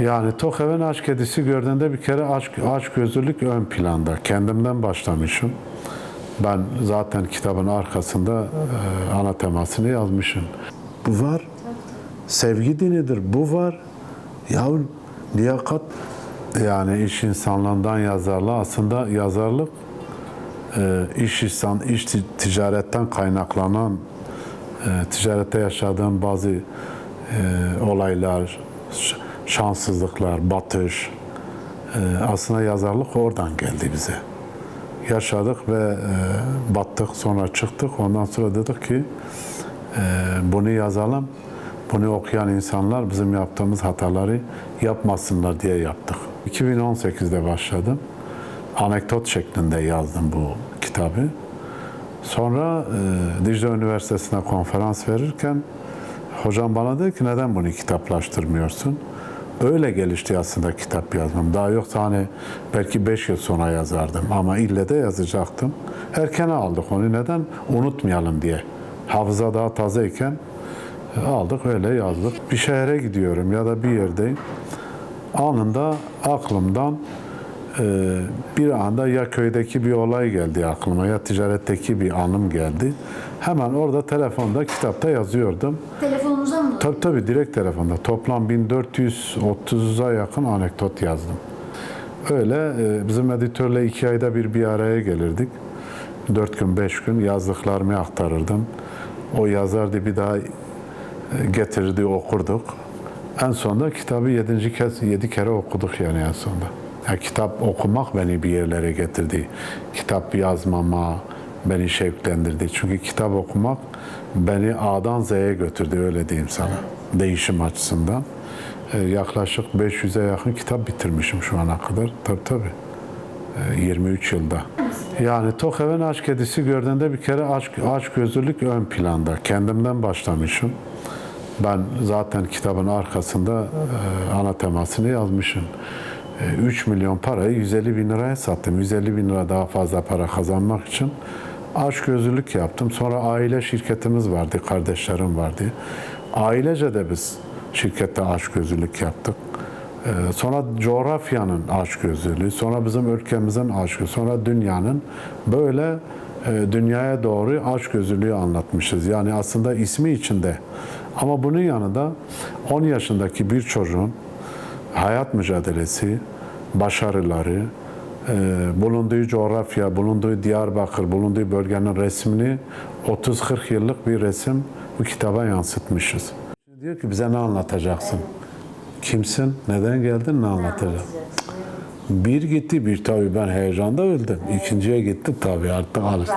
Yani Tokev'in aşk kedisi gördüğünde bir kere aşk, aşk gözlülük ön planda. Kendimden başlamışım. Ben zaten kitabın arkasında e, ana temasını yazmışım. Bu var. Sevgi dinidir. Bu var. Ya liyakat yani iş insanlığından yazarlığa aslında yazarlık e, iş insan iş ti- ticaretten kaynaklanan e, ticarette yaşadığım bazı e, olaylar, şanssızlıklar, batış e, aslında yazarlık oradan geldi bize. Yaşadık ve e, battık sonra çıktık. Ondan sonra dedik ki e, bunu yazalım. Bunu okuyan insanlar bizim yaptığımız hataları yapmasınlar diye yaptık. 2018'de başladım. Anekdot şeklinde yazdım bu kitabı. Sonra e, Dicle Üniversitesi'ne konferans verirken hocam bana dedi ki neden bunu kitaplaştırmıyorsun? Öyle gelişti aslında kitap yazmam. Daha yoksa hani belki 5 yıl sonra yazardım ama ille de yazacaktım. Erken aldık onu. Neden? Unutmayalım diye. Hafıza daha tazeyken e, aldık öyle yazdık. Bir şehre gidiyorum ya da bir yerdeyim. Anında aklımdan e, bir anda ya köydeki bir olay geldi aklıma ya ticaretteki bir anım geldi. Hemen orada telefonda kitapta yazıyordum. Telefonunuza mı? Tabii tabii direkt telefonda. Toplam 1430'a yakın anekdot yazdım. Öyle e, bizim editörle iki ayda bir bir araya gelirdik. Dört gün, beş gün yazdıklarımı aktarırdım. O yazardı bir daha e, getirirdi, okurduk. En sonunda kitabı yedinci kez, yedi kere okuduk yani en sonunda. Yani kitap okumak beni bir yerlere getirdi. Kitap yazmama beni şevklendirdi. Çünkü kitap okumak beni A'dan Z'ye götürdü öyle diyeyim sana. Değişim açısından. Ee, yaklaşık 500'e yakın kitap bitirmişim şu ana kadar. Tabii tabii. Ee, 23 yılda. Yani Tokev'in aşk kedisi gördüğünde bir kere aşk, aşk gözlülük ön planda. Kendimden başlamışım. Ben zaten kitabın arkasında e, ana temasını yazmışım. E, 3 milyon parayı 150 bin liraya sattım. 150 bin lira daha fazla para kazanmak için aşk gözlülük yaptım. Sonra aile şirketimiz vardı, kardeşlerim vardı. Ailece de biz şirkette aşk gözlülük yaptık. Ee, Sonra coğrafyanın aşk gözlülüğü, sonra bizim ülkemizin aşkı, sonra dünyanın böyle e, dünyaya doğru aşk gözlülüğü anlatmışız. Yani aslında ismi içinde. Ama bunun yanında 10 yaşındaki bir çocuğun hayat mücadelesi, başarıları, e, bulunduğu coğrafya, bulunduğu Diyarbakır, bulunduğu bölgenin resmini 30-40 yıllık bir resim bu kitaba yansıtmışız. Diyor ki bize ne anlatacaksın? Kimsin? Neden geldin? Ne anlatacaksın? Bir gitti bir tabii ben heyecanda öldüm. İkinciye gitti tabii artık alıştım.